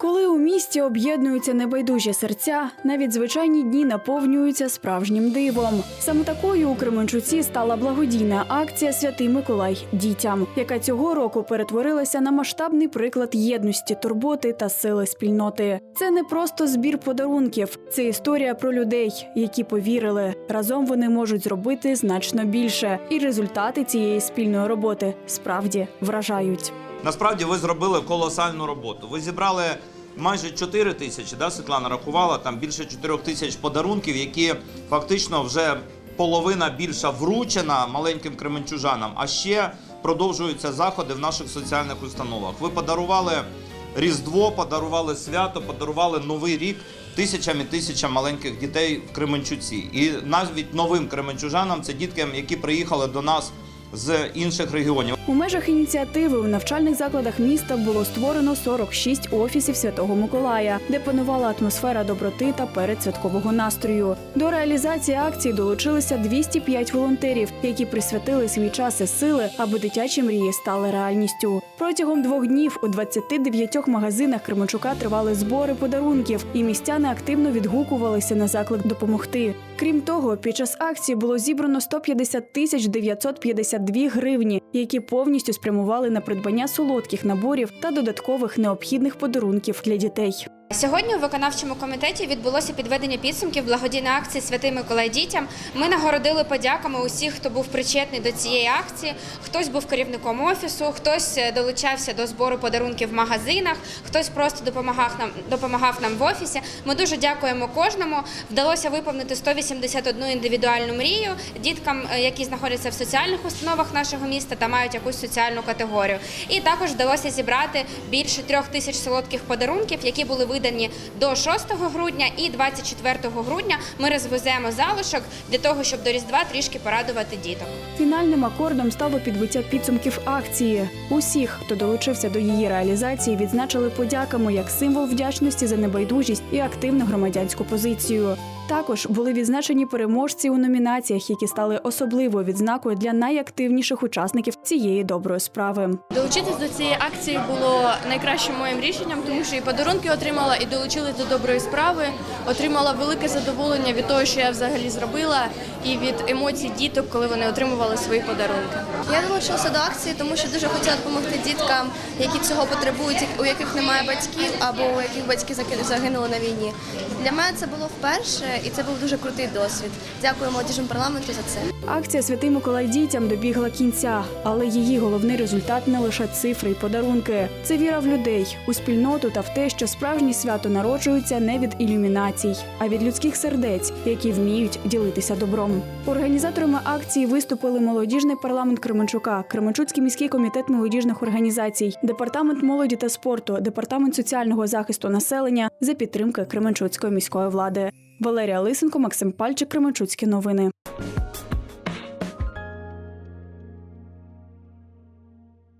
Коли у місті об'єднуються небайдужі серця, навіть звичайні дні наповнюються справжнім дивом. Саме такою у Кременчуці стала благодійна акція Святий Миколай дітям, яка цього року перетворилася на масштабний приклад єдності, турботи та сили спільноти. Це не просто збір подарунків, це історія про людей, які повірили. Разом вони можуть зробити значно більше, і результати цієї спільної роботи справді вражають. Насправді ви зробили колосальну роботу. Ви зібрали майже 4 тисячі, да, Світлана рахувала там більше 4 тисяч подарунків, які фактично вже половина більша вручена маленьким кременчужанам. А ще продовжуються заходи в наших соціальних установах. Ви подарували Різдво, подарували свято, подарували новий рік тисячам і тисячам маленьких дітей в Кременчуці. І навіть новим кременчужанам це дітки, які приїхали до нас з інших регіонів. У межах ініціативи у навчальних закладах міста було створено 46 офісів Святого Миколая, де панувала атмосфера доброти та передсвяткового настрою. До реалізації акції долучилися 205 волонтерів, які присвятили свій час і сили, аби дитячі мрії стали реальністю. Протягом двох днів у 29 магазинах Кременчука тривали збори подарунків, і містяни активно відгукувалися на заклик допомогти. Крім того, під час акції було зібрано 150 тисяч 952 гривні, які повністю спрямували на придбання солодких наборів та додаткових необхідних подарунків для дітей. Сьогодні у виконавчому комітеті відбулося підведення підсумків благодійної акції Святий Миколай дітям. Ми нагородили подяками усіх, хто був причетний до цієї акції. Хтось був керівником офісу, хтось е, долучався до збору подарунків в магазинах, хтось просто допомагав нам допомагав нам в офісі. Ми дуже дякуємо кожному. Вдалося виповнити 181 індивідуальну мрію діткам, е, які знаходяться в соціальних установах нашого міста та мають якусь соціальну категорію. І також вдалося зібрати більше трьох тисяч солодких подарунків, які були видані до 6 грудня і 24 грудня. Ми розвеземо залишок для того, щоб до Різдва трішки порадувати діток. Фінальним акордом стало підбиття підсумків акції. Усіх, хто долучився до її реалізації, відзначили подяками як символ вдячності за небайдужість і активну громадянську позицію. Також були відзначені переможці у номінаціях, які стали особливою відзнакою для найактивніших учасників цієї доброї справи. Долучитись до цієї акції було найкращим моїм рішенням, тому що і подарунки отримала, і долучилась до доброї справи. Отримала велике задоволення від того, що я взагалі зробила, і від емоцій діток, коли вони отримували свої подарунки. Я долучилася до акції, тому що дуже хотіла допомогти діткам, які цього потребують, у яких немає батьків або у яких батьки заки- загинули на війні. Для мене це було вперше, і це був дуже крутий досвід. Дякую молодіжному парламенту за це. Акція Святий Миколай дітям добігла кінця, але її головний результат не лише цифри й подарунки. Це віра в людей, у спільноту та в те, що справжні свято народжуються не від ілюмінацій, а від людських сердець, які вміють ділитися добром. Організаторами акції виступили молодіжний парламент Кременчука, Кременчуцький міський комітет молодіжних організацій, департамент молоді та спорту, департамент соціального захисту населення за підтримки Кременчуцької міської влади. Валерія Лисенко, Максим Пальчик, Кременчуцькі новини.